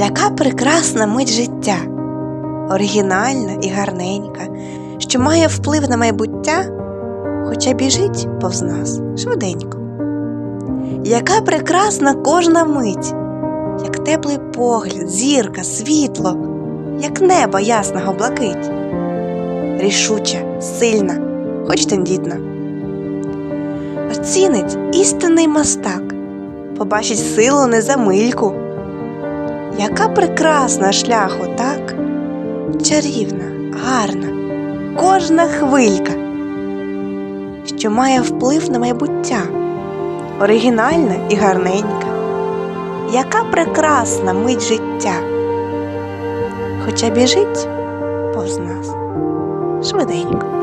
Яка прекрасна мить життя, оригінальна і гарненька, що має вплив на майбуття, хоча біжить повз нас швиденько. Яка прекрасна кожна мить, як теплий погляд, зірка, світло, як небо ясного блакить, рішуча, сильна, хоч тендітна. Оцінить істинний мастак, побачить силу не за мильку. Яка прекрасна шляху, так? Чарівна, гарна, кожна хвилька, що має вплив на майбуття, оригінальна і гарненька. Яка прекрасна мить життя, хоча біжить повз нас швиденько.